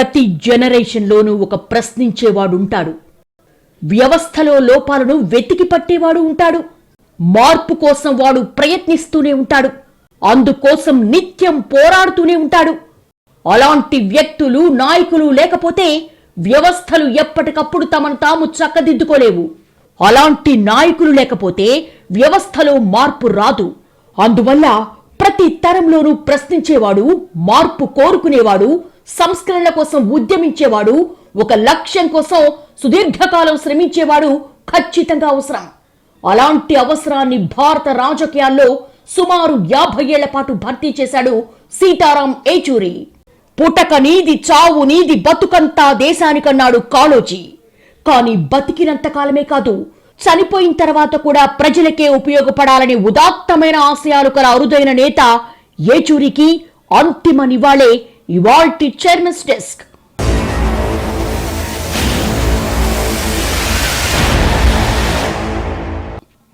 ప్రతి జనరేషన్లోనూ ఒక ప్రశ్నించేవాడు ఉంటాడు. వ్యవస్థలో లోపాలను వెతికి పట్టేవాడు ఉంటాడు. మార్పు కోసం వాడు ప్రయత్నిస్తూనే ఉంటాడు. అందుకోసం నిత్యం పోరాడుతూనే ఉంటాడు. అలాంటి వ్యక్తులు నాయకులు లేకపోతే వ్యవస్థలు ఎప్పటికప్పుడు తమను తాము చక్కదిద్దుకోలేవు. అలాంటి నాయకులు లేకపోతే వ్యవస్థలో మార్పు రాదు. అందువల్ల ప్రతి తరంలోనూ ప్రశ్నించేవాడు మార్పు కోరుకునేవాడు సంస్కరణ కోసం ఉద్యమించేవాడు ఒక లక్ష్యం కోసం సుదీర్ఘకాలం శ్రమించేవాడు ఖచ్చితంగా అవసరం. అలాంటి అవసరాన్ని భారత రాజకీయాల్లో సుమారు యాభై ఏళ్ళ పాటు భర్తీ చేశాడు సీతారాం ఏచూరి పుటక నీది చావు నీది బతుకంతా దేశానికన్నాడు కాళోజీ. కాని బతికినంత కాలమే కాదు చనిపోయిన తర్వాత కూడా ప్రజలకే ఉపయోగపడాలని ఉదాత్తమైన ఆశయాలు కల అరుదైన నేత ఏచూరికి అంతిమ నివాళే ఇవాల్టి చైర్మన్స్ డెస్క్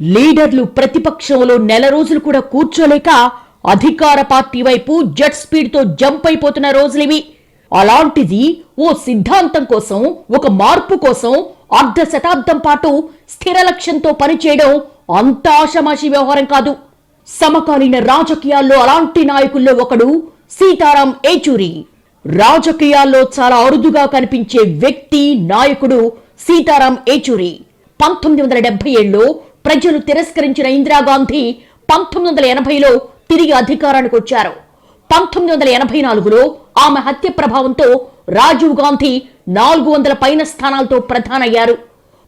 లీడర్లు ప్రతిపక్షంలో నెల రోజులు కూడా కూర్చోలేక అధికార పార్టీ వైపు జెట్ స్పీడ్తో జంప్ అయిపోతున్న రోజులివి. అలాంటిది ఓ సిద్ధాంతం కోసం ఒక మార్పు కోసం అర్ధ శతాబ్దం పాటు స్థిర లక్ష్యంతో పనిచేయడం అంత ఆషమాషి వ్యవహారం కాదు. సమకాలీన రాజకీయాల్లో అలాంటి నాయకుల్లో ఒకడు సీతారాం ఏచూరి. రాజకీయాల్లో చాలా అరుదుగా కనిపించే వ్యక్తి నాయకుడు సీతారాం ఏచూరి. పంతొమ్మిది వందల డెబ్బై ఏడులో ప్రజలు తిరస్కరించిన ఇందిరాగాంధీ పంతొమ్మిది వందల ఎనభైలో తిరిగి అధికారానికి వచ్చారు. పంతొమ్మిది వందల ఎనభై నాలుగులో ఆమె హత్య ప్రభావంతో రాజీవ్ గాంధీ నాలుగు వందల పైన స్థానాలతో ప్రధానయ్యారు.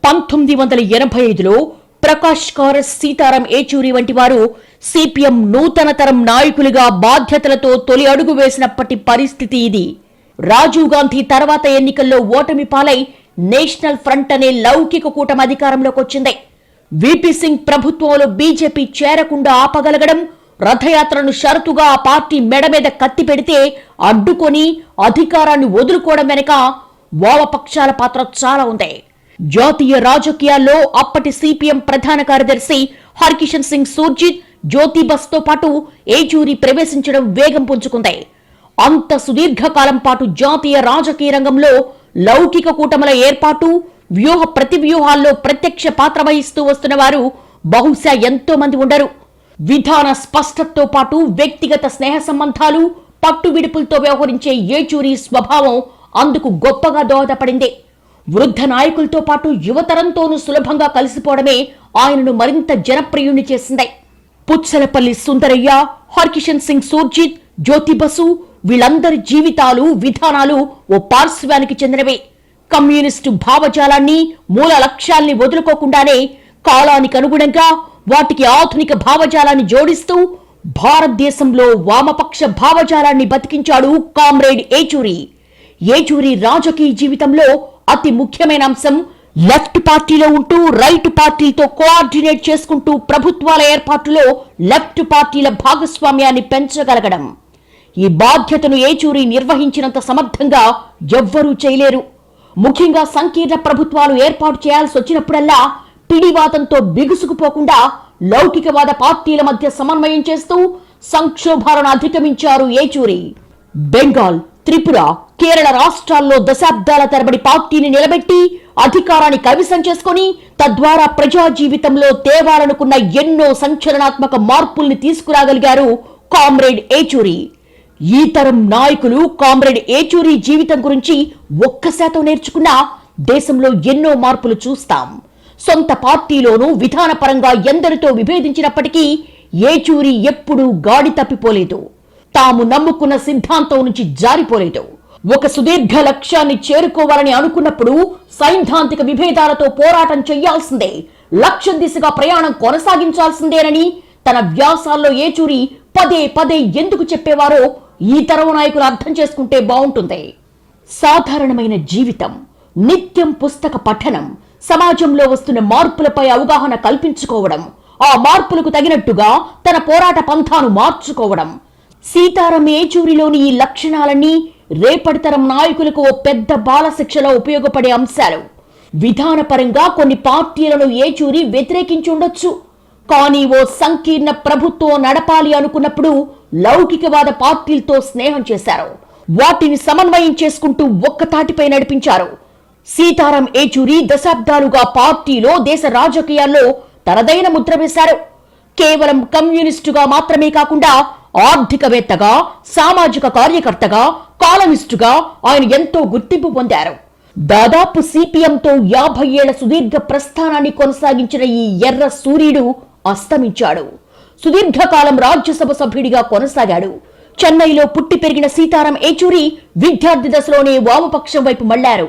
పంతొమ్మిది వందల ఎనభై ఐదులో ప్రకాష్ కారస్ సీతారాం ఏచూరి వంటి వారు సిపిఎం నూతన తరం నాయకులుగా బాధ్యతలతో తొలి అడుగు వేసినప్పటి పరిస్థితి ఇది. రాజీవ్ గాంధీ తర్వాత ఎన్నికల్లో ఓటమి పాలై నేషనల్ ఫ్రంట్ అనే లౌకిక కూటమి అధికారంలోకి వచ్చింది. విపి సింగ్ ప్రభుత్వంలో బీజేపీ చేరకుండా ఆపగలగడం రథయాత్రను షరతుగా ఆ పార్టీ మెడ మీద కత్తి పెడితే అడ్డుకొని అధికారాన్ని వదులుకోవడం వెనుక వామపక్షాల పాత్ర చాలా ఉంది. జాతీయ రాజకీయాల్లో అప్పటి సిపిఎం ప్రధాన కార్యదర్శి హర్కిషన్ సింగ్ సూర్జిత్ జ్యోతి బస్తో పాటు ఏచూరి ప్రవేశించడం వేగం పుంజుకుంది. అంత సుదీర్ఘకాలం పాటు జాతీయ రాజకీయ రంగంలో లౌకిక కూటముల ఏర్పాటు వ్యూహ ప్రతివ్యూహాల్లో ప్రత్యక్ష పాత్ర వహిస్తూ వస్తున్న వారు బహుశా ఎంతో మంది ఉండరు. విధాన స్పష్టతతో పాటు వ్యక్తిగత స్నేహ సంబంధాలు పట్టు విడుపులతో వ్యవహరించే ఏచూరి స్వభావం అందుకు గొప్పగా దోహదపడింది. వృద్ధ నాయకులతో పాటు యువతరంతోనూ సులభంగా కలిసిపోవడమే ఆయనను మరింత జనప్రియుణ్ణి చేసింది. పుచ్చలపల్లి సుందరయ్య హర్కిషన్ సింగ్ సూర్జిత్ జ్యోతి బసు వీళ్ళందరి జీవితాలు విధానాలు ఓ పార్శ్వానికి చెందినవే. కమ్యూనిస్టు భావజాలాన్ని మూల లక్ష్యాల్ని వదులుకోకుండానే కాలానికి అనుగుణంగా వాటికి ఆధునిక భావజాలాన్ని జోడిస్తూ భారతదేశంలో వామపక్ష భావజాలాన్ని బతికించాడు కామ్రేడ్ ఏచూరి. ఏచూరి రాజకీయ జీవితంలో అతి ముఖ్యమైన అంశం లెఫ్ట్ పార్టీలో ఉంటూ రైట్ పార్టీతో కోఆర్డినేట్ చేసుకుంటూ ప్రభుత్వాల ఏర్పాటులో లెఫ్ట్ పార్టీల భాగస్వామ్యాన్ని పెంచగలగడం. ఈ బాధ్యతను ఏచూరి నిర్వహించినంత సమర్థంగా ఎవ్వరూ చేయలేరు. ముఖ్యంగా సంకీర్ణ ప్రభుత్వాలు ఏర్పాటు చేయాల్సి వచ్చినప్పుడల్లా పిడివాదంతో బిగుసుకుపోకుండా లౌకికవాద పార్టీల మధ్య సమన్వయం చేస్తూ సంక్షోభాలను అధిగమించారు ఏచూరి. బెంగాల్ త్రిపుర కేరళ రాష్ట్రాల్లో దశాబ్దాల తరబడి పార్టీని నిలబెట్టి అధికారాన్ని కవిసం చేసుకొని తద్వారా ప్రజా జీవితంలో తేవాలనుకున్న ఎన్నో సంచలనాత్మక మార్పుల్ని తీసుకురాగలిగారు కామ్రేడ్ ఏచూరి. ఈ తరం నాయకులు కామ్రేడ్ ఏచూరి జీవితం గురించి ఒక్క శాతం నేర్చుకున్నా దేశంలో ఎన్నో మార్పులు చూస్తాం. సొంత పార్టీలోనూ విధానపరంగా ఎందరితో విభేదించినప్పటికీ ఏచూరి ఎప్పుడూ గాడి తప్పిపోలేదు. తాము నమ్ముకున్న సిద్ధాంతం నుంచి జారిపోలేదు. ఒక సుదీర్ఘ లక్ష్యాన్ని చేరుకోవాలని అనుకున్నప్పుడు సైద్ధాంతిక విభేదాలతో పోరాటం చెయ్యాల్సిందే లక్ష్య దిశగా ప్రయాణం కొనసాగించాల్సిందేనని తన వ్యాసాల్లో ఏచూరి పదే పదే ఎందుకు చెప్పేవారో ఈ తరం నాయకులు అర్థం చేసుకుంటే బాగుంటుంది సాధారణమైన జీవితం నిత్యం పుస్తక పఠనం సమాజంలో వస్తున్న మార్పులపై అవగాహన కల్పించుకోవడం ఆ మార్పులకు తగినట్టుగా తన పోరాట పంథాను మార్చుకోవడం సీతారాం ఏచూరిలోని ఈ లక్షణాలన్నీ రేపటి తరం నాయకులకు ఓ పెద్ద బాలశిక్షలో ఉపయోగపడే అంశాలు. విధానపరంగా కొన్ని పార్టీలను ఏచూరి వ్యతిరేకించుండొచ్చు. కానీ ఓ సంకీర్ణ ప్రభుత్వం నడపాలి అనుకున్నప్పుడు లౌకికవాద పార్టీలతో స్నేహం చేశారు. వాటిని సమన్వయం చేసుకుంటూ ఒక్కతాటిపై నడిపించారు. సీతారాం ఏచూరి దశాబ్దాలుగా పార్టీలో దేశ రాజకీయాల్లో తనదైన ముద్ర వేశారు. కేవలం కమ్యూనిస్టుగా మాత్రమే కాకుండా ఆర్థికవేత్తగా సామాజిక కార్యకర్తగా కాలమిస్టుగా ఆయన ఎంతో గుర్తింపు పొందారు. దాదాపు సిపిఎంతో యాభై ఏళ్ళ సుదీర్ఘ ప్రస్థానాన్ని కొనసాగించిన ఈ ఎర్ర సూర్యుడు అస్తమించాడు. సుదీర్ఘకాలం రాజ్యసభ సభ్యుడిగా కొనసాగాడు. చెన్నైలో పుట్టి పెరిగిన సీతారాం ఏచూరి విద్యార్థి దశలోనే వామపక్షం వైపు మళ్ళారు.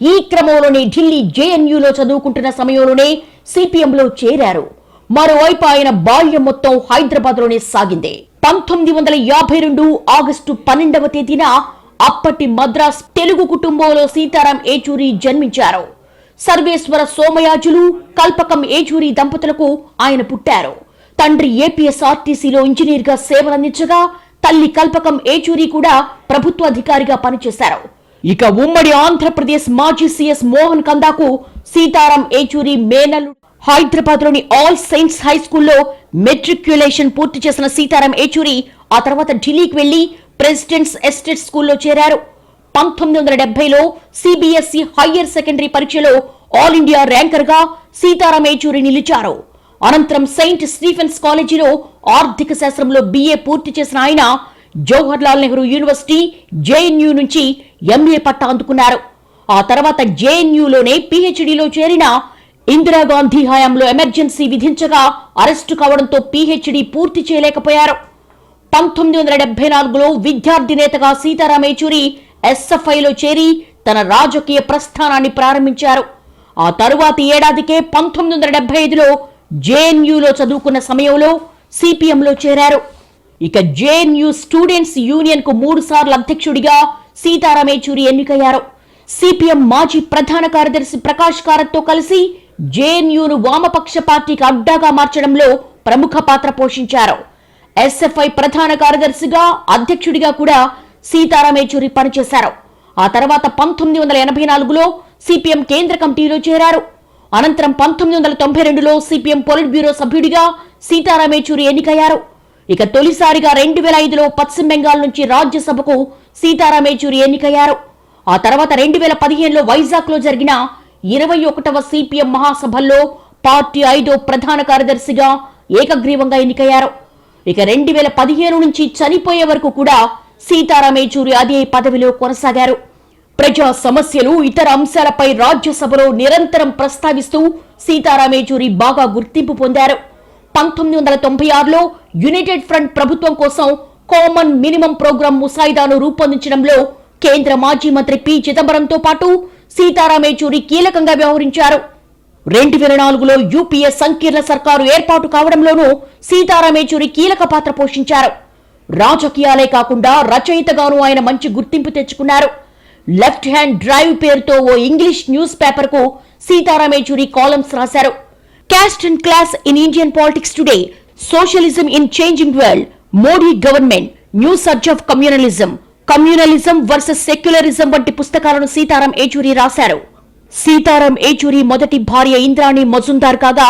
ఈ క్రమంలోనే ఢిల్లీ జేఎన్యూలో చదువుకుంటున్న సమయంలోనే సిపిఎంలో చేరారు. మరోవైపు ఆయన బాల్యం మొత్తం హైదరాబాద్లోనే సాగింది. పంతొమ్మిది వందల యాభై రెండు ఆగస్టు పన్నెండవ తేదీన అప్పటి మద్రాస్ తెలుగు కుటుంబంలో సీతారాం ఏచూరి జన్మించారు. సర్వేశ్వర సోమయాజులు కల్పకం ఏచూరి దంపతులకు ఆయన పుట్టారు. తండ్రి ఏపీఎస్ ఆర్టీసీలో ఇంజనీర్గా సేవలందించగా తల్లి కల్పకం ఏచూరి కూడా ప్రభుత్వ అధికారిగా పనిచేశారు. ఇక ఉమ్మడి ఆంధ్రప్రదేశ్ మాజీ సీఎస్ మోహన్ కందాకు సీతారాం ఏచూరి మేనల్లుడు హైదరాబాద్లోని ఆల్ సెయింట్స్ హై స్కూల్లో మెట్రిక్యులేషన్ పూర్తి చేసిన సీతారాం ఏచూరి ఆ తర్వాత ఢిల్లీకి వెళ్ళి ప్రెసిడెంట్స్ ఎస్టేట్ స్కూల్లో చేరారు. పంతొమ్మిది వందల డెబ్బైలో సిబిఎస్ఈ హయ్యర్ సెకండరీ పరీక్షలో ఆల్ ఇండియా ర్యాంకర్గా సీతారాం ఏచూరి నిలిచారు. అనంతరం సెయింట్ స్టీఫెన్స్ కాలేజీలో ఆర్థిక శాస్త్రంలో బిఏ పూర్తి చేసిన ఆయన జవహర్ లాల్ నెహ్రూ యూనివర్సిటీ జేఎన్యూ నుంచి ఎంఏ పట్టా అందుకున్నారు. ఆ తర్వాత జేఎన్యూలోనే పిహెచ్డిలో చేరిన ఇందిరాగాంధీ హయాంలో ఎమర్జెన్సీ విధించగా అరెస్టు కావడంతో పీహెచ్డీ పూర్తి చేయలేకపోయారు. పంతొమ్మిది వందల డెబ్బై నాలుగులో విద్యార్థి నేతగా సీతారాం యేచూరి ఎస్ఎఫ్ఐలో చేరి తన రాజకీయ ప్రస్థానాన్ని ప్రారంభించారు. ఆ తరువాతి ఏడాదికే పంతొమ్మిది వందల డెబ్బై ఐదులో జేఎన్యూలో చదువుకున్న సమయంలో సిపిఎంలో చేరారు. ఇక జేఎన్యూ స్టూడెంట్స్ యూనియన్కు మూడు సార్లు అధ్యక్షుడిగా సీతారాం యేచూరి ఎన్నికయ్యారు. సిపిఎం మాజీ ప్రధాన కార్యదర్శి ప్రకాష్ కారత్తో కలిసి జేఎన్యూను వామపక్ష పార్టీకి అడ్డాగా మార్చడంలో ప్రముఖ పాత్ర పోషించారు. ఎస్ఎఫ్ఐ ప్రధాన కార్యదర్శిగా అధ్యక్షుడిగా కూడా సీతారాం ఏచూరి పనిచేశారు. ఆ తర్వాత పంతొమ్మిది వందల ఎనభై నాలుగులో సిపిఎం కేంద్ర కమిటీలో చేరారు. అనంతరం పంతొమ్మిది వందల తొంభై రెండులో సిపిఎం పొలిట్ బ్యూరో సభ్యుడిగా సీతారాం ఏచూరి ఎన్నికయ్యారు. ఇక తొలిసారిగా రెండు వేల ఐదులో పశ్చిమ బెంగాల్ నుంచి రాజ్యసభకు సీతారాం ఏచూరి ఎన్నికయ్యారు. ఆ తర్వాత రెండు వేల పదిహేనులో వైజాగ్లో జరిగిన ఇరవై ఒకటవ సిపిఎం మహాసభల్లో పార్టీ ఐదో ప్రధాన కార్యదర్శిగా ఏకగ్రీవంగా ఎన్నికయ్యారు. ఇక రెండు వేల పదిహేను నుంచి చనిపోయే వరకు కూడా సీతారాం యేచూరి అదే పదవిలో కొనసాగారు. ప్రజా సమస్యలు ఇతర అంశాలపై రాజ్యసభలో నిరంతరం ప్రస్తావిస్తూ సీతారాం యేచూరి బాగా గుర్తింపు పొందారు. పంతొమ్మిది వందల తొంభై ఆరులో యునైటెడ్ ఫ్రంట్ ప్రభుత్వం కోసం కామన్ మినిమం ప్రోగ్రాం ముసాయిదాను రూపొందించడంలో కేంద్ర మాజీ మంత్రి పి. చిదంబరంతో పాటు సీతారాం యేచూరి కీలకంగా వ్యవహరించారు. రెండు వేల నాలుగులో యూపీఏ సంకీర్ణ సర్కారు ఏర్పాటు కావడంలోనూ సీతారాం యేచూరి కీలక పాత్ర పోషించారు. రాజకీయాలే కాకుండా రచయితగాను ఆయన మంచి గుర్తింపు తెచ్చుకున్నారు. లెఫ్ట్ హ్యాండ్ డ్రైవ్ పేరుతో ఓ ఇంగ్లీష్ న్యూస్ పేపర్కు సీతారాం యేచూరి కాలమ్స్ రాశారు. Caste and class in Indian politics today socialism in changing world Modi government new surge of communalism communalism versus secularism వంటి పుస్తకాలను సీతారాం ఏచూరి రాశారు. సీతారాం ఏచూరి మొదటి భార్య ఇంద్రాణి మజుందార్ కాగా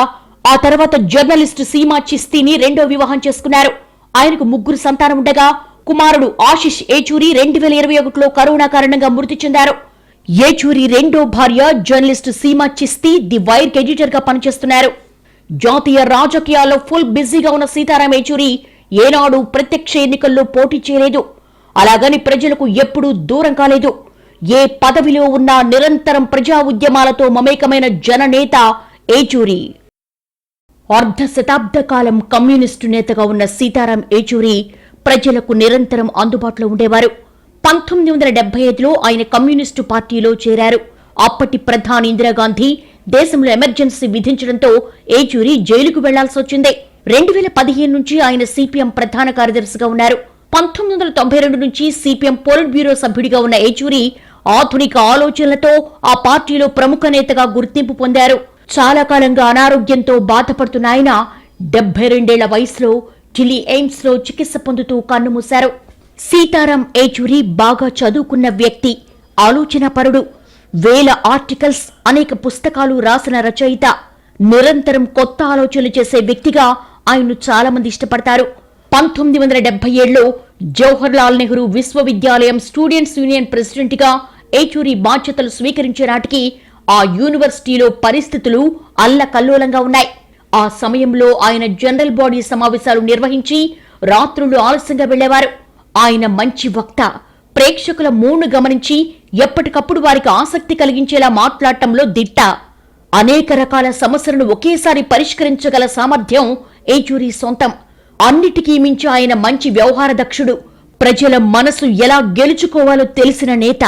ఆ తర్వాత జర్నలిస్టు సీమా చిస్తీని రెండో వివాహం చేసుకున్నారు. ఆయనకు ముగ్గురు సంతానం ఉండగా కుమారుడు ఆశిష్ ఏచూరి రెండు వేల ఇరవై ఒకటిలో కరోనా కారణంగా మృతి చెందారు. ఏచూరి రెండో భార్య journalist Seema Chishti the Wire ఎడిటర్గా పనిచేస్తున్నారు. జాతీయ రాజకీయాల్లో ఫుల్ బిజీగా ఉన్న సీతారాం ఏచూరి ఏనాడు ప్రత్యక్ష ఎన్నికల్లో పోటీ చేయలేదు. అలాగని ప్రజలకు ఎప్పుడూ దూరం కాలేదు. ఏ పదవిలో ఉన్నా నిరంతరం ప్రజా ఉద్యమాలతో మమేకమైన జననేత ఏచూరి. అర్ధ శతాబ్ద కాలం కమ్యూనిస్టు నేతగా ఉన్న సీతారాం ఏచూరి ప్రజలకు నిరంతరం అందుబాటులో ఉండేవారు. పంతొమ్మిది వందల డెబ్బై ఐదులో ఆయన కమ్యూనిస్టు పార్టీలో చేరారు. అప్పటి ప్రధాని ఇందిరాగాంధీ దేశంలో ఎమర్జెన్సీ విధించడంతో ఏచూరి జైలుకు వెళ్ళాల్సి వచ్చింది రెండు వేల పదిహేను నుంచి ఆయన సిపిఎం ప్రధాన కార్యదర్శిగా ఉన్నారు. పంతొమ్మిది వందల తొంభై రెండు నుంచి సిపిఎం పోలిట్ బ్యూరో సభ్యుడిగా ఉన్న ఏచూరి ఆధునిక ఆలోచనలతో ఆ పార్టీలో ప్రముఖ నేతగా గుర్తింపు పొందారు. చాలా కాలంగా అనారోగ్యంతో బాధపడుతున్న ఆయన డెబ్బై రెండేళ్ళ వయసులో ఢిల్లీ ఎయిమ్స్లో చికిత్స పొందుతూ కన్నుమూశారు సీతారాం ఏచూరి బాగా చదువుకున్న వ్యక్తి ఆలోచనాపరుడు వేల ఆర్టికల్స్ అనేక పుస్తకాలు రాసిన రచయిత నిరంతరం కొత్త ఆలోచనలు చేసే వ్యక్తిగా ఆయన్ను చాలా మంది ఇష్టపడతారు. పంతొమ్మిది వందల డెబ్బై ఏడులో జవహర్ లాల్ నెహ్రూ విశ్వవిద్యాలయం స్టూడెంట్స్ యూనియన్ ప్రెసిడెంట్గా ఏచూరి బాధ్యతలు స్వీకరించే నాటికి ఆ యూనివర్సిటీలో పరిస్థితులు అల్లకల్లోలంగా ఉన్నాయి. ఆ సమయంలో ఆయన జనరల్ బాడీ సమావేశాలు నిర్వహించి రాత్రులు ఆలస్యంగా వెళ్ళేవారు ఆయన మంచి వక్త. ప్రేక్షకుల మూడ్ను గమనించి ఎప్పటికప్పుడు వారికి ఆసక్తి కలిగించేలా మాట్లాడటంలో దిట్ట. అనేక రకాల సమస్యలను ఒకేసారి పరిష్కరించగల సామర్థ్యం ఏచూరి సొంతం. అన్నిటికీ మించి ఆయన మంచి వ్యవహార దక్షుడు. ప్రజల మనసు ఎలా గెలుచుకోవాలో తెలిసిన నేత.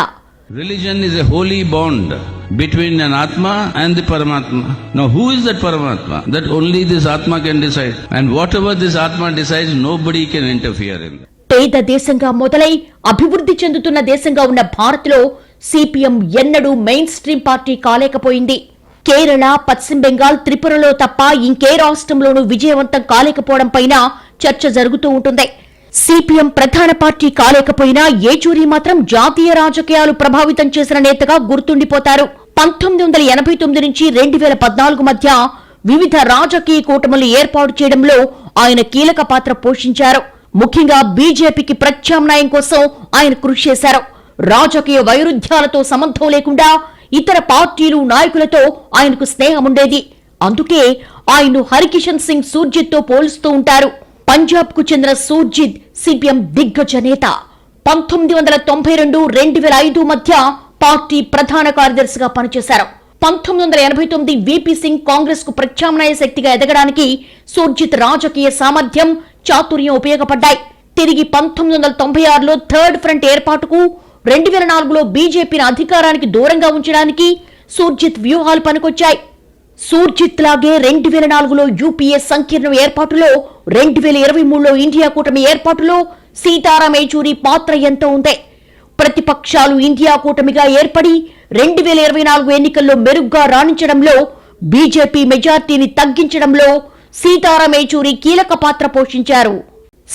Religion is a holy bond between an atma and the paramatma know who is that paramatma that only this atma can decide and whatever this atma decides nobody can interfere in పేద దేశంగా మొదలై అభివృద్ధి చెందుతున్న దేశంగా ఉన్న భారత్లో CPM ఎన్నడూ main stream party కాలేకపోయింది. కేరళ పశ్చిమ బెంగాల్ త్రిపురలో తప్ప ఇంకే రాష్ట్రంలోనూ విజయవంతం కాలేకపోవడం పైన చర్చ జరుగుతూ ఉంటుంది. సిపిఎం ప్రధాన పార్టీ కాలేకపోయినా ఏచూరి మాత్రం జాతీయ రాజకీయాలు ప్రభావితం చేసిన నేతగా గుర్తుండిపోతారు. పంతొమ్మిది వందల ఎనభై తొమ్మిది నుంచి రెండు వేల పద్నాలుగు మధ్య వివిధ రాజకీయ కూటములు ఏర్పాటు చేయడంలో ఆయన కీలక పాత్ర పోషించారు. ముఖ్యంగా బీజేపీకి ప్రత్యామ్నాయం కోసం ఆయన కృషి చేశారు. రాజకీయ వైరుధ్యాలతో సంబంధం లేకుండా ఇతర పార్టీలు నాయకులతో ఆయనకు స్నేహముండేది. అందుకే ఆయన్ను హరికిషన్ సింగ్ సూర్జిత్తో పోలుస్తూ ఉంటారు. పంజాబ్కు చెందిన సూర్జిత్ సిపిఎం దిగ్గజ నేత. పంతొమ్మిది వందల తొంభై రెండు రెండు వేల ఐదు మధ్య పార్టీ ప్రధాన కార్యదర్శిగా పనిచేశారు. పంతొమ్మిది వందల ఎనభై తొమ్మిది విపి సింగ్ కాంగ్రెస్కు ప్రత్యామ్నాయ శక్తిగా ఎదగడానికి సూర్జిత్ రాజకీయ సామర్థ్యం చాతుర్యం ఉపయోగపడ్డాయి. తిరిగి పంతొమ్మిది వందల తొంభై ఆరులో థర్డ్ ఫ్రంట్ ఏర్పాటుకు రెండు వేల నాలుగులో బీజేపీని అధికారానికి దూరంగా ఉంచడానికి సూర్జిత్ వ్యూహాలు పనికొచ్చాయి. సూర్జిత్ లాగే రెండు వేల నాలుగులో యూపీఏ సంకీర్ణం ఏర్పాటులో రెండు వేల ఇరవై మూడులో ఇండియా కూటమి ఏర్పాటులో సీతారాం యేచూరి పాత్ర ఎంతో ఉందే? ప్రతిపక్షాలు ఇండియా కూటమిగా ఏర్పడి రెండు వేల ఇరవై నాలుగు ఎన్నికల్లో మెరుగ్గా రాణించడంలో బీజేపీ మెజార్టీని తగ్గించడంలో సీతారాం యేచూరి కీలక పాత్ర పోషించారు.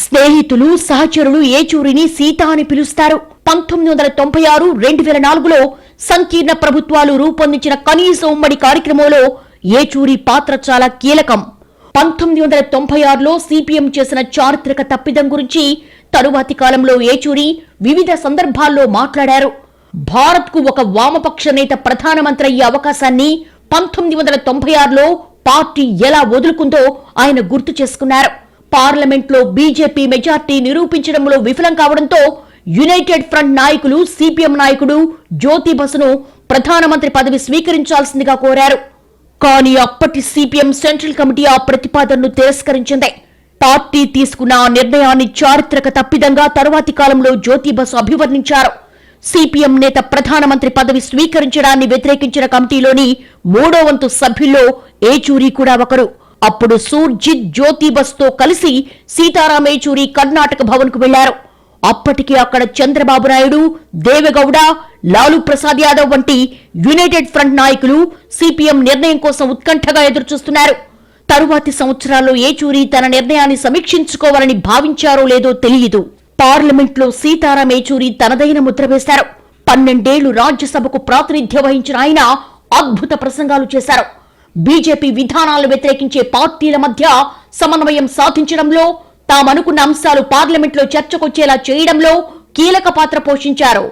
స్నేహితులు సహచరులు ఏచూరిని సీత అని పిలుస్తారు. పంతొమ్మిది వందల తొంభై ఆరు రెండు వేల నాలుగులో సంకీర్ణ ప్రభుత్వాలు రూపొందించిన కనీస ఉమ్మడి కార్యక్రమంలో ఏచూరి పాత్ర చాలా కీలకం. పంతొమ్మిది వందల తొంభై ఆరులో సిపిఎం చేసిన చారిత్రక తప్పిదం గురించి తరువాతి కాలంలో ఏచూరి వివిధ సందర్భాల్లో మాట్లాడారు. భారత్కు ఒక వామపక్ష నేత ప్రధానమంత్రి అయ్యే అవకాశాన్ని పంతొమ్మిది వందల తొంభై ఆరులో పార్టీ ఎలా వదులుకుందో ఆయన గుర్తు చేసుకున్నారు. పార్లమెంట్లో బీజేపీ మెజార్టీ నిరూపించడంలో విఫలం కావడంతో యునైటెడ్ ఫ్రంట్ నాయకులు సిపిఎం నాయకుడు జ్యోతి బసును ప్రధానమంత్రి పదవి స్వీకరించాల్సిందిగా కోరారు. కానీ అప్పటి సిపిఎం సెంట్రల్ కమిటీ ఆ ప్రతిపాదనను తిరస్కరించింది. పార్టీ తీసుకున్న ఆ నిర్ణయాన్ని చారిత్రక తప్పిదంగా తరువాతి కాలంలో జ్యోతి బసు అభివర్ణించారు. సిపిఎం నేత ప్రధానమంత్రి పదవి స్వీకరించడాన్ని వ్యతిరేకించిన కమిటీలోని మూడో వంతు సభ్యుల్లో ఏచూరి కూడా ఒకరు. అప్పుడు సూర్జిత్ జ్యోతిబస్తో కలిసి సీతారాం ఏచూరి కర్ణాటక భవన్కు వెళ్ళారు అప్పటికి అక్కడ చంద్రబాబు నాయుడు దేవెగౌడ లాలూ ప్రసాద్ యాదవ్ వంటి యునైటెడ్ ఫ్రంట్ నాయకులు సిపిఎం నిర్ణయం కోసం ఉత్కంఠగా ఎదురుచూస్తున్నారు. తరువాతి సంవత్సరాల్లో ఏచూరి తన నిర్ణయాన్ని సమీక్షించుకోవాలని భావించారో లేదో తెలియదు. పార్లమెంట్లో సీతారాం ఏచూరి తనదైన ముద్ర వేశారు. పన్నెండేళ్ళు రాజ్యసభకు ప్రాతినిధ్యం వహించిన ఆయన అద్భుత ప్రసంగాలు చేశారు. బీజేపీ విధానాలను వ్యతిరేకించే పార్టీల మధ్య సమన్వయం సాధించడంలో తామనుకున్న అంశాలు పార్లమెంట్లో చర్చకొచ్చేలా చేయడంలో కీలక పాత్ర పోషించారు.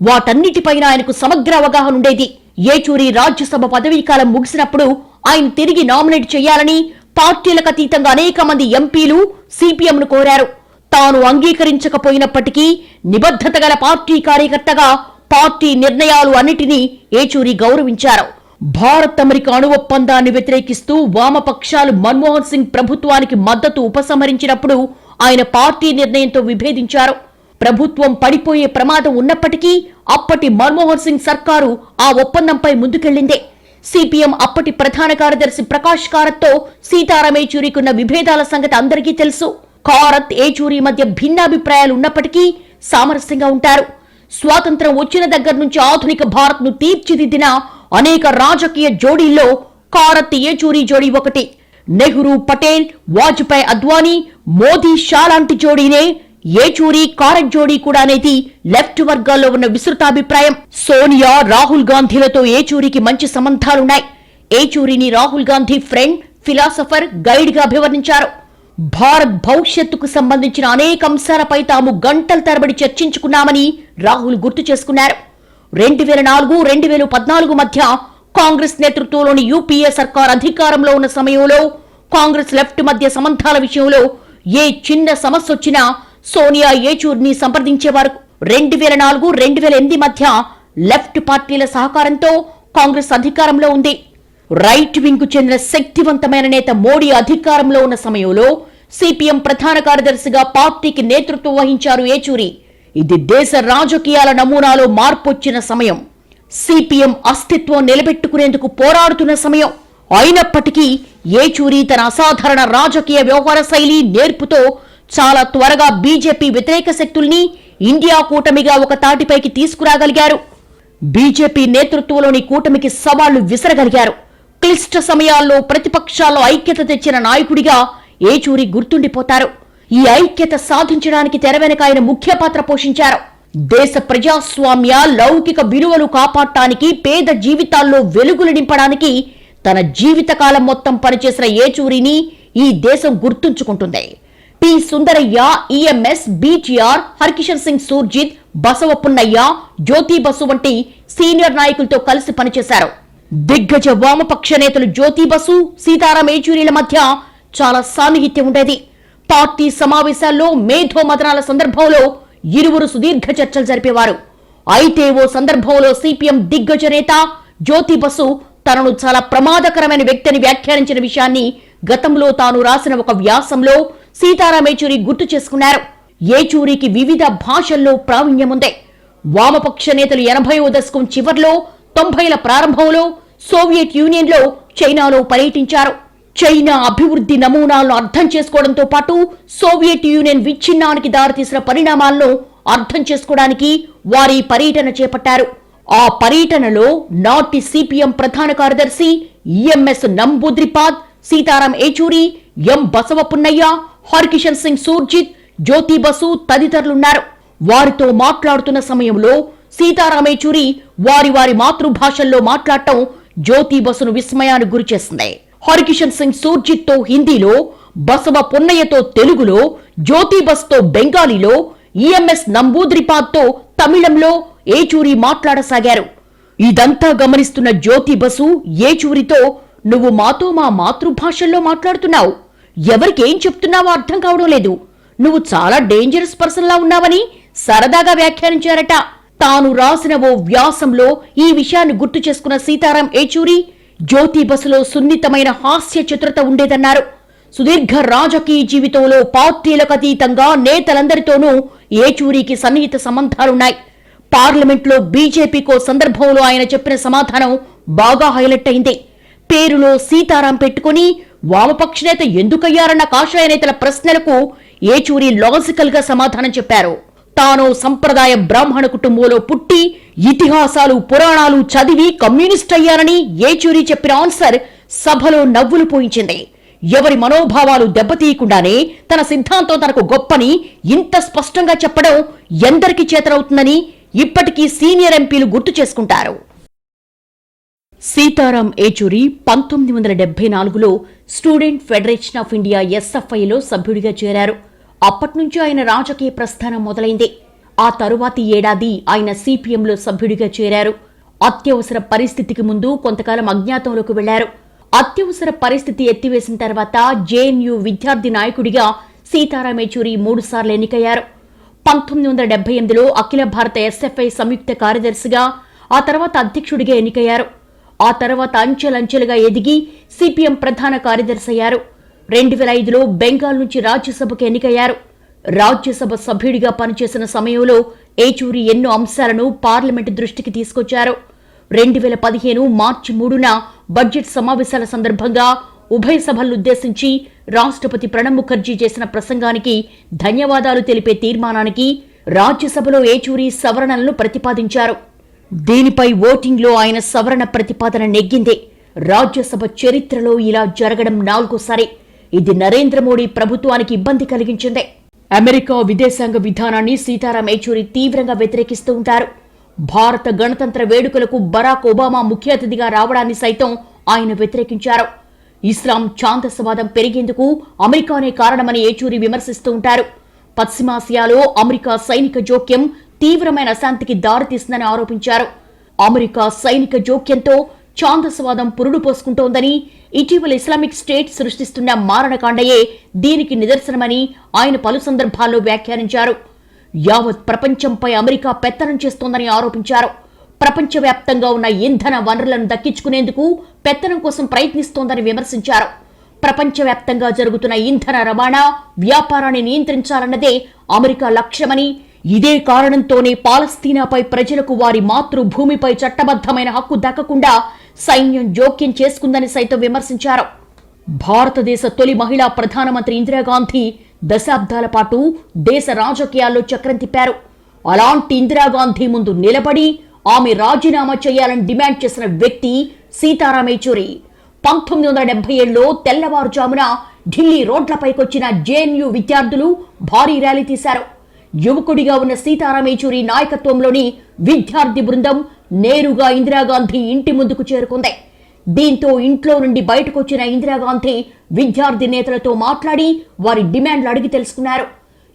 వాటన్నిటిపైన ఆయనకు సమగ్ర అవగాహన ఉండేది. ఏచూరి రాజ్యసభ పదవీకాలం ముగిసినప్పుడు ఆయన తిరిగి నామినేట్ చేయాలని పార్టీలకు అతీతంగా అనేక మంది ఎంపీలు సిపిఎంను కోరారు. తాను అంగీకరించకపోయినప్పటికీ నిబద్ధత గల పార్టీ కార్యకర్తగా పార్టీ నిర్ణయాలు అన్నిటినీ ఏచూరి గౌరవించారు. భారత్ అమెరికా అణు ఒప్పందాన్ని వ్యతిరేకిస్తూ వామపక్షాలు మన్మోహన్ సింగ్ ప్రభుత్వానికి మద్దతు ఉపసంహరించినప్పుడు ఆయన పార్టీ నిర్ణయంతో విభేదించారు. ప్రభుత్వం పడిపోయే ప్రమాదం ఉన్నప్పటికీ అప్పటి మన్మోహన్ సింగ్ సర్కారు ఆ ఒప్పందంపై ముందుకెళ్ళిందే సిపిఎం అప్పటి ప్రధాన కార్యదర్శి ప్రకాష్ కారత్తో సీతారాం ఏచూరికున్న విభేదాల సంగతి అందరికీ తెలుసు. కారత్ ఏచూరి మధ్య భిన్నాభిప్రాయాలు ఉన్నప్పటికీ సామరస్యంగా ఉంటారు. స్వాతంత్రం వచ్చిన దగ్గర నుంచి ఆధునిక భారత్ను తీర్చిదిద్దిన అనేక రాజకీయ జోడీల్లో కారత్ ఏచూరి జోడీ ఒకటి. నెహ్రూ పటేల్ వాజ్పేయి అద్వానీ మోదీ షా లాంటి జోడీనే ఏచూరి కారత్ జోడీ కూడా అనేది లెఫ్ట్ వర్గాల్లో ఉన్న విస్తృతాభిప్రాయం. సోనియా రాహుల్ గాంధీలతో ఏచూరికి మంచి సంబంధాలున్నాయి. ఏచూరిని రాహుల్ గాంధీ ఫ్రెండ్ ఫిలాసఫర్ గైడ్గా అభివర్ణించారు. భారత్ భవిష్యత్తుకు సంబంధించిన అనేక అంశాలపై తాము గంటల తరబడి చర్చించుకున్నామని రాహుల్ గుర్తు చేసుకున్నారు. రెండు వేల నాలుగు రెండు వేల పద్నాలుగు మధ్య కాంగ్రెస్ నేతృత్వంలోని యూపీఏ సర్కార్ అధికారంలో ఉన్న సమయంలో కాంగ్రెస్ లెఫ్ట్ మధ్య సంబంధాల విషయంలో ఏ చిన్న సమస్య వచ్చినా సోనియా ఏచూర్ని సంప్రదించేవారు. రెండు వేల నాలుగు రెండు వేల ఎనిమిది మధ్య లెఫ్ట్ పార్టీల సహకారంతో కాంగ్రెస్ అధికారంలో ఉంది. రైట్ వింగ్కు చెందిన శక్తివంతమైన నేత మోడీ అధికారంలో ఉన్న సమయంలో సిపిఎం ప్రధాన కార్యదర్శిగా పార్టీకి నేతృత్వం వహించారు ఏచూరి ఇది దేశ రాజకీయాల నమూనాలో మార్పొచ్చిన సమయం. సిపిఎం అస్తిత్వం నిలబెట్టుకునేందుకు పోరాడుతున్న సమయం. అయినప్పటికీ ఏచూరి తన అసాధారణ రాజకీయ వ్యవహార శైలి నేర్పుతో చాలా త్వరగా బీజేపీ వ్యతిరేక శక్తుల్ని ఇండియా కూటమిగా ఒక తాటిపైకి తీసుకురాగలిగారు. బీజేపీ నేతృత్వంలోని కూటమికి సవాళ్ళు విసరగలిగారు. క్లిష్ట సమయాల్లో ప్రతిపక్షాల్లో ఐక్యత తెచ్చిన నాయకుడిగా ఏచూరి గుర్తుండిపోతారు. ఈ ఐక్యత సాధించడానికి తెర వెనక ఆయన ముఖ్య పాత్ర పోషించారు. దేశ ప్రజాస్వామ్య లౌకిక విలువలు కాపాడటానికి పేద జీవితాల్లో వెలుగులు నింపడానికి తన జీవితకాలం మొత్తం పనిచేసిన ఏచూరిని ఈ దేశం గుర్తుంచుకుంటుంది. P. Sundarayya EMS BTR Harkishan Singh Surjeet Basavapunnaiah Jyoti Basu వంటి సీనియర్ నాయకులతో కలిసి పనిచేశారు. దిగ్గజ వామపక్ష నేతలు జ్యోతి బసు సీతారాం ఏచూరిల మధ్య చాలా సాన్నిహిత్యం ఉండేది. పార్టీ సమావేశాల్లో మేధో మదనాల సందర్భంలో ఇరువురు సుదీర్ఘ చర్చలు జరిపేవారు. అయితే ఓ సందర్భంలో సిపిఎం దిగ్గజ నేత జ్యోతి బసు తనను చాలా ప్రమాదకరమైన వ్యక్తిని వ్యాఖ్యానించిన విషయాన్ని గతంలో తాను రాసిన ఒక వ్యాసంలో సీతారాం ఏచూరి గుర్తు చేసుకున్నారు. ఏచూరికి వివిధ భాషల్లో ప్రావీణ్యముందే వామపక్ష నేతలు ఎనభైవ దశకం చివర్లో తొంభైల ప్రారంభంలో సోవియట్ యూనియన్లో చైనాలో పర్యటించారు. చైనా అభివృద్ధి నమూనాలను అర్థం చేసుకోవడంతో పాటు సోవియట్ యూనియన్ విచ్ఛిన్నానికి దారితీసిన పరిణామాలను అర్థం చేసుకోవడానికి వారి పర్యటన చేపట్టారు. ఆ పర్యటనలో నాటి సిపిఎం ప్రధాన కార్యదర్శి ఈఎంఎస్ నంబూద్రిపాద్ సీతారాం ఏచూరి ఎం బసవపున్నయ్య హర్కిషన్ సింగ్ సూర్జిత్ జ్యోతి బసు తదితరులున్నారు. వారితో మాట్లాడుతున్న సమయంలో సీతారాం ఏచూరి వారి వారి మాతృభాషల్లో మాట్లాడటం జ్యోతి బసును విస్మయానికి గురిచేసింది. హరికిషన్ సింగ్ సూర్జిత్తో హిందీలో బసవ పొన్నయ్యతో తెలుగులో జ్యోతి బస్తో బెంగాలీలో ఈఎంఎస్ నంబూద్రిపాద్తో తమిళంలో ఏచూరి మాట్లాడసాగారు. ఇదంతా గమనిస్తున్న జ్యోతి బసు ఏచూరితో నువ్వు మాతో మా మాతృభాషల్లో మాట్లాడుతున్నావు. ఎవరికేం చెప్తున్నావో అర్థం కావడం లేదు. నువ్వు చాలా డేంజరస్ పర్సన్లా ఉన్నావని సరదాగా వ్యాఖ్యానించారట. తాను రాసిన ఓ వ్యాసంలో ఈ విషయాన్ని గుర్తు చేసుకున్న సీతారాం ఏచూరి జ్యోతి బస్సులో సున్నితమైన హాస్య చిత్రత ఉండేదన్నారు. సుదీర్ఘ రాజకీయ జీవితంలో పార్టీలకు అతీతంగా నేతలందరితోనూ ఏచూరికి సన్నిహిత సంబంధాలున్నాయి. పార్లమెంట్లో బీజేపీకో సందర్భంలో ఆయన చెప్పిన సమాధానం బాగా హైలైట్ అయింది. పేరులో సీతారాం పెట్టుకుని వామపక్ష నేత ఎందుకయ్యారన్న కాషాయ నేతల ప్రశ్నలకు ఏచూరి లాజికల్గా సమాధానం చెప్పారు? తాను సంప్రదాయ బ్రాహ్మణ కుటుంబంలో పుట్టి ఇతిహాసాలు పురాణాలు చదివి కమ్యూనిస్ట్ అయ్యారని ఏచూరి చెప్పిన ఆన్సర్ సభలో నవ్వులు పోయించింది. ఎవరి మనోభావాలు దెబ్బతీయకుండానే తన సిద్ధాంతం తనకు గొప్పని ఇంత స్పష్టంగా చెప్పడం ఎందరికీ చేతనవుతుందని ఇప్పటికీ సీనియర్ ఎంపీలు గుర్తు చేసుకుంటారు. సీతారాం ఏచూరి పంతొమ్మిది వందల డెబ్బై నాలుగులో స్టూడెంట్ ఫెడరేషన్ ఆఫ్ ఇండియా ఎస్ఎఫ్ఐలో సభ్యుడిగా చేరారు. అప్పట్నుంచి ఆయన రాజకీయ ప్రస్థానం మొదలైంది. ఆ తరువాతి ఏడాది ఆయన సిపిఎంలో సభ్యుడిగా చేరారు. అత్యవసర పరిస్థితికి ముందు కొంతకాలం అజ్ఞాతంలోకి వెళ్ళారు. అత్యవసర పరిస్థితి ఎత్తివేసిన తర్వాత జేఎన్యూ విద్యార్థి నాయకుడిగా సీతారాం యెచూరి మూడుసార్లు ఎన్నికయ్యారు. పంతొమ్మిది వందల డెబ్బై ఎనిమిదిలో అఖిల భారత ఎస్ఎఫ్ఐ సంయుక్త కార్యదర్శిగా ఆ తర్వాత అధ్యక్షుడిగా ఎన్నికయ్యారు. ఆ తర్వాత అంచెలంచెలుగా ఎదిగి సిపిఎం ప్రధాన కార్యదర్శి అయ్యారు. రెండు వేల ఐదులో బెంగాల్ నుంచి రాజ్యసభకు ఎన్నికయ్యారు. రాజ్యసభ సభ్యుడిగా పనిచేసిన సమయంలో ఏచూరి ఎన్నో అంశాలను పార్లమెంటు దృష్టికి తీసుకొచ్చారు. రెండు వేల పదిహేను మార్చి మూడున బడ్జెట్ సమావేశాల సందర్భంగా ఉభయ సభలనుద్దేశించి రాష్ట్రపతి ప్రణబ్ ముఖర్జీ చేసిన ప్రసంగానికి ధన్యవాదాలు తెలిపే తీర్మానానికి రాజ్యసభలో ఏచూరి సవరణలను ప్రతిపాదించారు. దీనిపై ఓటింగ్లో ఆయన సవరణ ప్రతిపాదన నెగ్గిందే. రాజ్యసభ చరిత్రలో ఇలా జరగడం నాలుగోసారి. ఇది నరేంద్ర మోడీ ప్రభుత్వానికి ఇబ్బంది కలిగించింది. అమెరికా విదేశాంగ విధానాన్ని సీతారాం ఏచూరి తీవ్రంగా వ్యతిరేకిస్తూ ఉంటారు. భారత గణతంత్ర వేడుకలకు బరాక్ ఒబామా ముఖ్య అతిథిగా రావడాన్ని సైతం ఆయన వ్యతిరేకించారు. ఇస్లాం ఛాందసవాదం పెరిగేందుకు అమెరికానే కారణమని ఏచూరి విమర్శిస్తూ ఉంటారు. పశ్చిమాసియాలో అమెరికా సైనిక జోక్యం తీవ్రమైన అశాంతికి దారితీస్తుందని ఆరోపించారు. అమెరికా సైనిక జోక్యంతో ఛాందస్వాదం పురుడు పోసుకుంటోందని ఇటీవల ఇస్లామిక్ స్టేట్ సృష్టిస్తున్న మారణకాండయే దీనికి నిదర్శనమని ఆయన పలు సందర్భాల్లో వ్యాఖ్యానించారు. యావత్ ప్రపంచంపై అమెరికా పెత్తనం చేస్తోందని ఆరోపించారు. ప్రపంచవ్యాప్తంగా ఉన్న ఇంధన వనరులను దక్కించుకునేందుకు పెత్తనం కోసం ప్రయత్నిస్తోందని విమర్శించారు. ప్రపంచవ్యాప్తంగా జరుగుతున్న ఇంధన రవాణా వ్యాపారాన్ని నియంత్రించాలన్నదే అమెరికా లక్ష్యమని ఇదే కారణంతోనే పాలస్తీనాపై ప్రజలకు వారి మాతృభూమిపై చట్టబద్ధమైన హక్కు దక్కకుండా సైన్యం జోక్యం చేసుకుందని సైతం విమర్శించారు. భారతదేశ తొలి మహిళా ప్రధానమంత్రి ఇందిరాగాంధీ దశాబ్దాల పాటు దేశ రాజకీయాల్లో చక్రం తిప్పారు. అలాంటి ఇందిరాగాంధీ ముందు నిలబడి ఆమె రాజీనామా చేయాలని డిమాండ్ చేసిన వ్యక్తి సీతారాం యేచూరి. పంతొమ్మిది వందల డెబ్బై ఏడులో తెల్లవారుజామున ఢిల్లీ రోడ్లపైకొచ్చిన జేఎన్యూ విద్యార్థులు భారీ ర్యాలీ తీశారు. యువకుడిగా ఉన్న సీతారాం యేచూరి నాయకత్వంలోని విద్యార్థి బృందం నేరుగా ఇందిరాగాంధీ ఇంటి ముందుకు చేరుకుంది. దీంతో ఇంట్లో నుండి బయటకొచ్చిన ఇందిరాగాంధీ విద్యార్థి నేతలతో మాట్లాడి వారి డిమాండ్లు అడిగి తెలుసుకున్నారు.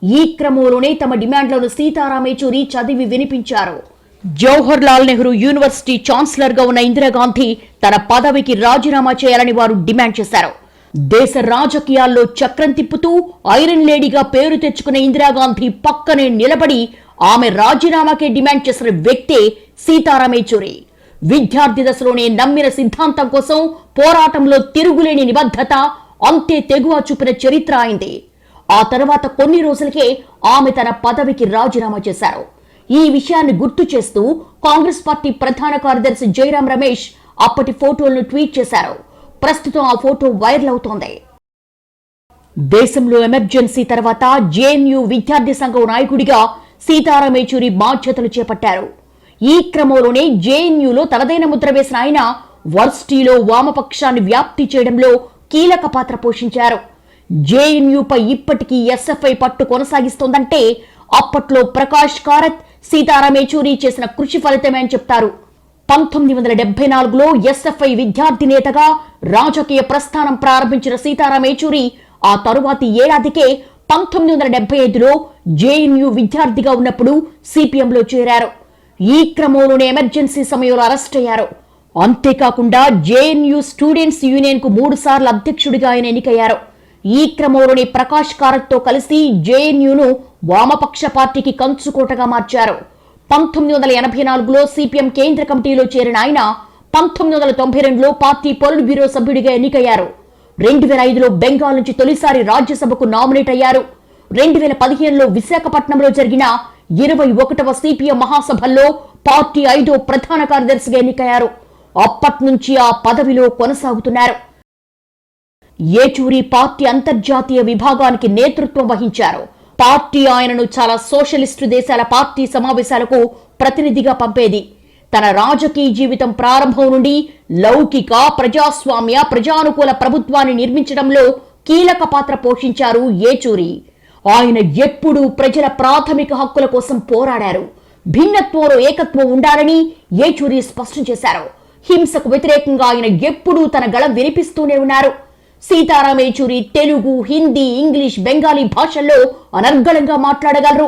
ఈ క్రమంలోనే తమ డిమాండ్లను సీతారాం యేచూరి చదివి వినిపించారు. జవహర్ లాల్ నెహ్రూ యూనివర్సిటీ ఛాన్సలర్గా ఉన్న ఇందిరాగాంధీ తన పదవికి రాజీనామా చేయాలని వారు డిమాండ్ చేశారు. దేశ రాజకీయాల్లో చక్రం తిప్పుతూ ఐరన్ లేడీగా పేరు తెచ్చుకున్న ఇందిరాగాంధీ పక్కనే నిలబడి ఆమె రాజీనామాకే డిమాండ్ చేసిన వ్యక్తే సీతారాం యేచూరి. విద్యార్థి దశలోనే నమ్మిన సిద్ధాంతం కోసం పోరాటంలో తిరుగులేని నిబద్ధత అంతే తెగువ చూపిన చరిత్ర అయింది. ఆ తర్వాత కొన్ని రోజులకే ఆమె తన పదవికి రాజీనామా చేశారు. ఈ విషయాన్ని గుర్తు చేస్తూ కాంగ్రెస్ పార్టీ ప్రధాన కార్యదర్శి జయరాం రమేష్ అప్పటి ఫోటోలను ట్వీట్ చేశారు. ప్రస్తుతం ఆ ఫోటో వైరల్ అవుతోంది. దేశంలో ఎమర్జెన్సీ తర్వాత జేఎన్యూ విద్యార్థి సంఘం నాయకుడిగా సీతారాం యేచూరి బాధ్యతలు చేపట్టారు. ఈ క్రమంలోనే జేఎన్యూలో తనదైన ముద్ర వేసిన ఆయన వర్సిటీలో వామపక్షాన్ని వ్యాప్తి చేయడంలో కీలక పాత్ర పోషించారు. జేఎన్యూపై ఇప్పటికీ ఎస్ఎఫ్ఐ పట్టు కొనసాగిస్తోందంటే అప్పట్లో ప్రకాష్ కారత్ సీతారాం యేచూరి చేసిన కృషి ఫలితమే అని చెప్తారు. పంతొమ్మిది వందల డెబ్బై నాలుగులో ఎస్ఎఫ్ఐ విద్యార్థి నేతగా రాజకీయ ప్రస్థానం ప్రారంభించిన సీతారాం యేచూరి ఆ తరువాతి ఏడాదికే పంతొమ్మిది వందల డెబ్బై ఐదులో జేఎన్యూ విద్యార్థిగా ఉన్నప్పుడు సిపిఎంలో చేరారు. ఈ క్రమంలోనే ఎమర్జెన్సీ సమయంలో అరెస్ట్ అయ్యారు. అంతేకాకుండా జేఎన్యూ స్టూడెంట్స్ యూనియన్కు మూడు సార్లు అధ్యక్షుడిగా ఆయన ఎన్నికయ్యారు. ఈ క్రమంలోనే ప్రకాష్ కారత్తో కలిసి జేఎన్యూను వామపక్ష పార్టీకి కంచుకోటగా మార్చారు. పంతొమ్మిది వందల ఎనభై నాలుగులో సిపిఎం కేంద్ర కమిటీలో చేరిన ఆయన పంతొమ్మిది వందల తొంభై రెండులో పార్టీ పొలిట్ బ్యూరో సభ్యుడిగా ఎన్నికయ్యారు. రెండు వేల ఐదులో బెంగాల్ నుంచి తొలిసారి రాజ్యసభకు నామినేట్ అయ్యారు. రెండు వేల పదిహేనులో విశాఖపట్నంలో జరిగిన ఇరవై ఒకటవ సిపిఎం మహాసభల్లో పార్టీ ఐదో ప్రధాన కార్యదర్శిగా ఎన్నికయ్యారు. అప్పటి నుంచి ఆ పదవిలో కొనసాగుతున్నారు. ఏచూరి పార్టీ అంతర్జాతీయ విభాగానికి నేతృత్వం వహించారు. పార్టీ ఆయనను చాలా సోషలిస్టు దేశాల పార్టీ సమావేశాలకు ప్రతినిధిగా పంపేది. తన రాజకీయ జీవితం ప్రారంభం నుండి లౌకిక ప్రజాస్వామ్య ప్రజానుకూల ప్రభుత్వాన్ని నిర్మించడంలో కీలక పాత్ర పోషించారు ఏచూరి ఆయన ఎప్పుడూ ప్రజల ప్రాథమిక హక్కుల కోసం పోరాడారు. భిన్నత్వంలో ఏకత్వం ఉండాలని ఏచూరి స్పష్టం చేశారు. హింసకు వ్యతిరేకంగా ఆయన ఎప్పుడూ తన గళం వినిపిస్తూనే ఉన్నారు. సీతారాం యేచూరి తెలుగు హిందీ ఇంగ్లీష్ బెంగాలీ భాషల్లో అనర్గళంగా మాట్లాడగలరు.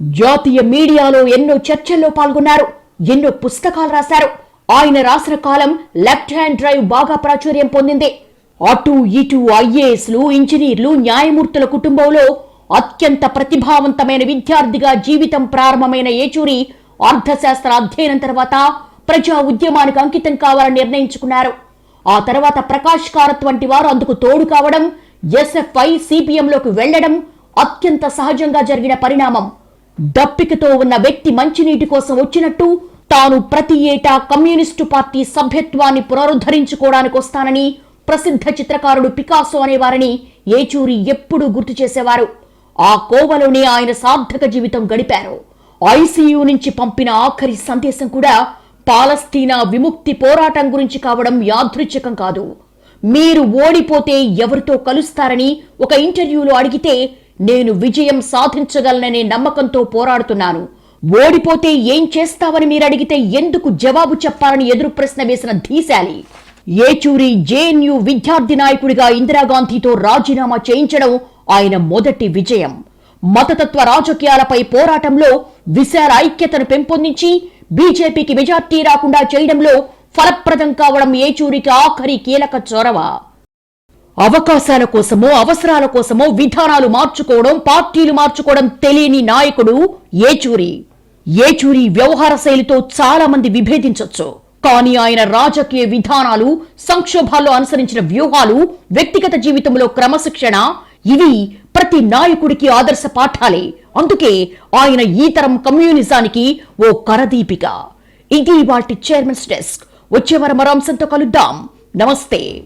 జాతీయ మీడియాలో ఎన్నో చర్చల్లో పాల్గొన్నారు ఎన్నో పుస్తకాలు రాశారు. ఆయన రాసిన కాలం లెఫ్ట్ హ్యాండ్ డ్రైవ్ బాగా ప్రాచుర్యం పొందింది. అటు ఇటు ఐఏఎస్లు ఇంజనీర్లు న్యాయమూర్తుల కుటుంబంలో అత్యంత ప్రతిభావంతమైన విద్యార్థిగా జీవితం ప్రారంభమైన ఏచూరి అర్థశాస్త్ర అధ్యయనం తర్వాత ప్రజా ఉద్యమానికి అంకితం కావాలని నిర్ణయించుకున్నారు. ఆ తర్వాత ప్రకాష్ కారత్ వంటి వారు అందుకు తోడు కావడం ఎస్ఎఫ్ఐ సిపిఎంలోకి వెళ్ళడం అత్యంత సహజంగా జరిగిన పరిణామం. దప్పికతో ఉన్న వ్యక్తి మంచినీటి కోసం వచ్చినట్టు తాను ప్రతి ఏటా కమ్యూనిస్టు పార్టీ సభ్యత్వాన్ని పునరుద్ధరించుకోవడానికి వస్తానని ప్రసిద్ధ చిత్రకారుడు పికాసో అనేవారని ఏచూరి ఎప్పుడూ గుర్తు చేసేవారు. ఆ కోవలోనే ఆయన సార్థక జీవితం గడిపారు. ఐసీయూ నుంచి పంపిన ఆఖరి సందేశం కూడా పాలస్తీనా విముక్తి పోరాటం గురించి కావడం యాదృచ్ఛికం కాదు. మీరు ఓడిపోతే ఎవరితో కలుస్తారని ఒక ఇంటర్వ్యూలో అడిగితే నేను విజయం సాధించగలననే నమ్మకంతో పోరాడుతున్నాను. ఓడిపోతే ఏం చేస్తావని మీరు అడిగితే ఎందుకు జవాబు చెప్పాలని ఎదురు ప్రశ్న వేసిన ధీశాలి. ఏచూరి జేఎన్యూ విద్యార్థి నాయకుడిగా ఇందిరాగాంధీతో రాజీనామా చేయించడం ఆయన మొదటి విజయం. మతతత్వ రాజకీయాలపై పోరాటంలో విశాల ఐక్యతను పెంపొందించి బీజేపీకి మెజార్టీ రాకుండా చేయడంలో ఫలప్రదం కావడం ఏచూరికి ఆఖరి కీలక చొరవ? అవకాశాల కోసమో అవసరాల కోసమో విధానాలు మార్చుకోవడం పార్టీలు మార్చుకోవడం తెలియని నాయకుడు ఏచూరి ఏచూరి వ్యవహార శైలితో చాలా మంది విభేదించొచ్చు. కానీ ఆయన రాజకీయ విధానాలు సంక్షోభాల్లో అనుసరించిన వ్యూహాలు వ్యక్తిగత జీవితంలో క్రమశిక్షణ ఇవి ప్రతి నాయకుడికి ఆదర్శ పాఠాలే. అందుకే ఆయన ఈ తరం కమ్యూనిజానికి ఓ కరదీపిక. ఇది వాటి చైర్మన్స్ డెస్క్. వచ్చే వారం మరో అంశంతో కలుద్దాం. నమస్తే.